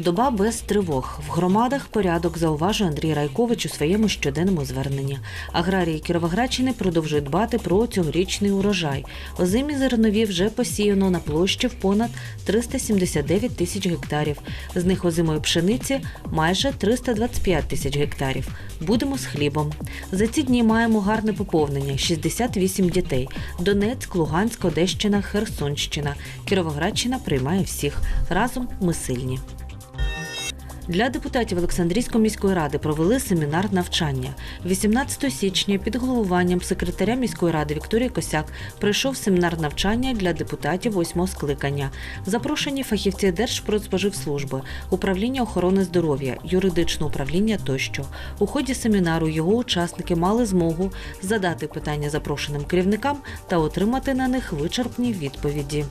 Доба без тривог. В громадах порядок зауважує Андрій Райкович у своєму щоденному зверненні. Аграрії Кіровоградщини продовжують дбати про цьогорічний урожай. Озимі зернові вже посіяно на площі в понад 379 тисяч гектарів. З них озимої пшениці майже 325 тисяч гектарів. Будемо з хлібом. За ці дні маємо гарне поповнення 68 дітей. Донецьк, Луганськ, Одещина, Херсонщина. Кіровоградщина приймає всіх. Разом ми сильні. Для депутатів Олександрійської міської ради провели семінар навчання. 18 січня під головуванням секретаря міської ради Вікторії Косяк пройшов семінар навчання для депутатів восьмого скликання. Запрошені фахівці Держпродспоживслужби, управління охорони здоров'я, юридичне управління тощо. У ході семінару його учасники мали змогу задати питання запрошеним керівникам та отримати на них вичерпні відповіді.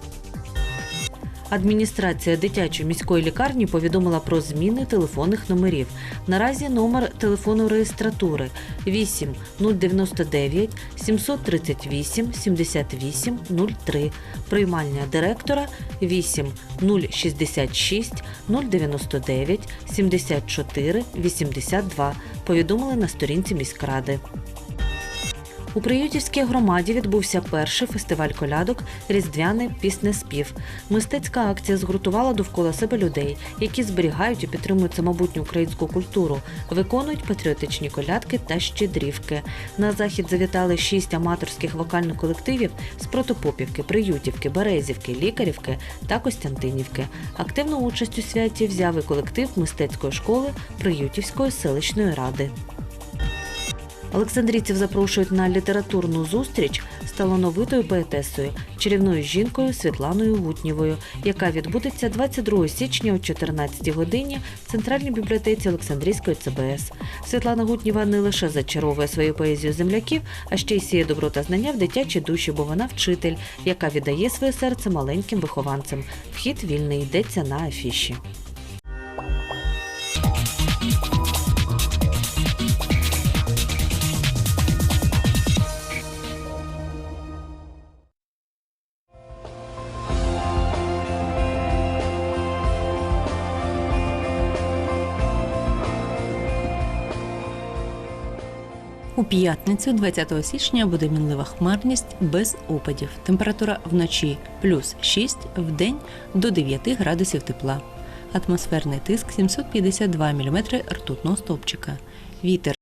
Адміністрація дитячої міської лікарні повідомила про зміни телефонних номерів. Наразі номер телефону реєстратури 8 099 738 78 03. Приймальня директора 8 066 099 74 82. Повідомили на сторінці міськради. У Приютівській громаді відбувся перший фестиваль колядок Різдвяний піснеспів. Мистецька акція згуртувала довкола себе людей, які зберігають і підтримують самобутню українську культуру, виконують патріотичні колядки та щедрівки. На захід завітали шість аматорських вокальних колективів з Протопопівки, Приютівки, Березівки, Лікарівки та Костянтинівки. Активну участь у святі взяв і колектив мистецької школи Приютівської селищної ради. Олександрійців запрошують на літературну зустріч з талановитою поетесою, чарівною жінкою Світланою Гутнєвою, яка відбудеться 22 січня о 14 годині в центральній бібліотеці Олександрійської ЦБС. Світлана Гутнєва не лише зачаровує свою поезію земляків, а ще й сіє добро та знання в дитячі душі, бо вона вчитель, яка віддає своє серце маленьким вихованцям. Вхід вільний йдеться на афіші. У п'ятницю, 20 січня, буде мінлива хмарність без опадів. Температура вночі плюс 6, в день до 9 градусів тепла. Атмосферний тиск 752 мм ртутного стовпчика. Вітер